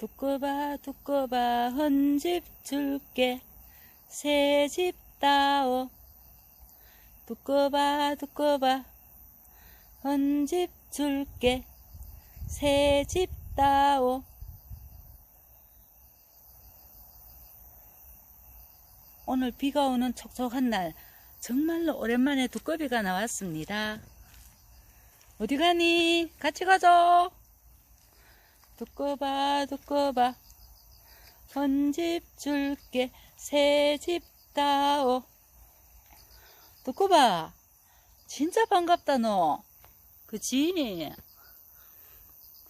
두꺼봐 두꺼봐 헌집 줄게 새 집 따오 두꺼봐 두꺼봐 헌집 줄게 새 집 따오 오늘 비가 오는 촉촉한 날 정말로 오랜만에 두꺼비가 나왔습니다. 어디 가니? 같이 가자. 두꺼봐 두꺼봐. 헌집 줄게 새집 따오. 두꺼봐 진짜 반갑다 너. 그치?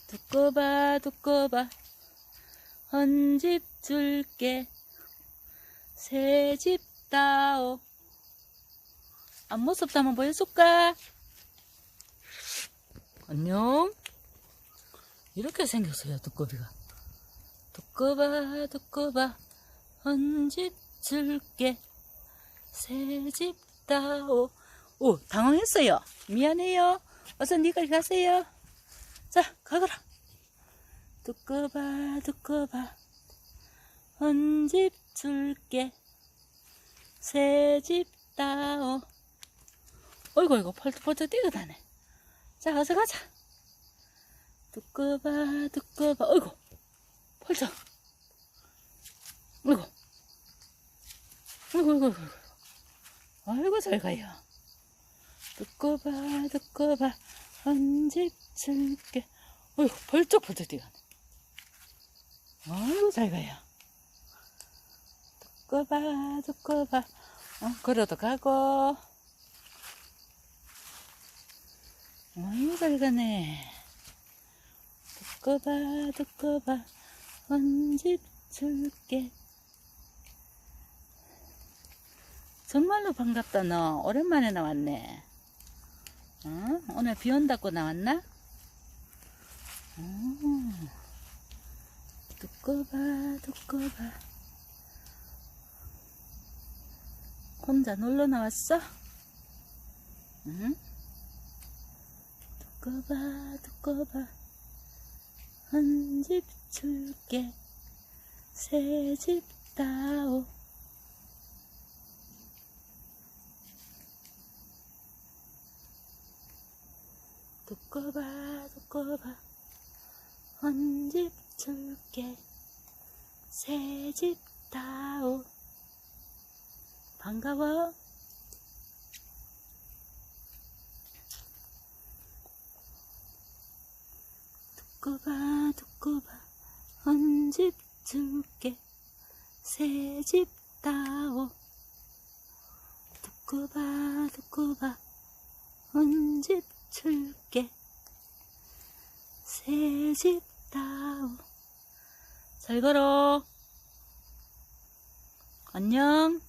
두꺼봐 두꺼봐. 헌집 줄게 새집 따오. 앞모습도 한번 보여줄까? 안녕 이렇게 생겼어요 두꺼비가. 두꺼봐 두꺼봐 헌집 줄게. 새집 따오. 오 당황했어요. 미안해요. 어서 니가 가세요. 자 가거라. 두꺼봐 두꺼봐 헌집 줄게. 새집 따오. 어이구 어이구 펄쩍펄쩍 뛰어다네. 자 어서 가자 두꺼봐 두꺼봐. 어이구 펄쩍 어이구. 어이구 어이구 어이구. 아이고 잘 가요. 두꺼봐 두꺼봐. 줄게. 어이구 벌쩍 벌쩍 뛰어가네. 아이고 잘 가요. 두꺼봐 두꺼봐. 어, 걸어도 가고. 아이고 잘 가네 두꺼봐 두꺼봐 헌집 줄게 정말로 반갑다 너 오랜만에 나왔네 어? 오늘 비 온다고 나왔나? 어. 두꺼봐 두꺼봐 혼자 놀러 나왔어? 응? 두꺼봐 두꺼봐 한 집 줄게. 새 집 따오. 두꺼봐 두꺼봐. 한 집 줄게. 새 집 따오. 반가워 두꺼봐 두꺼봐. 헌집 줄게? 새집 따오. 두꺼봐 두꺼봐. 헌집 줄게? 새집 따오. 잘 걸어. 안녕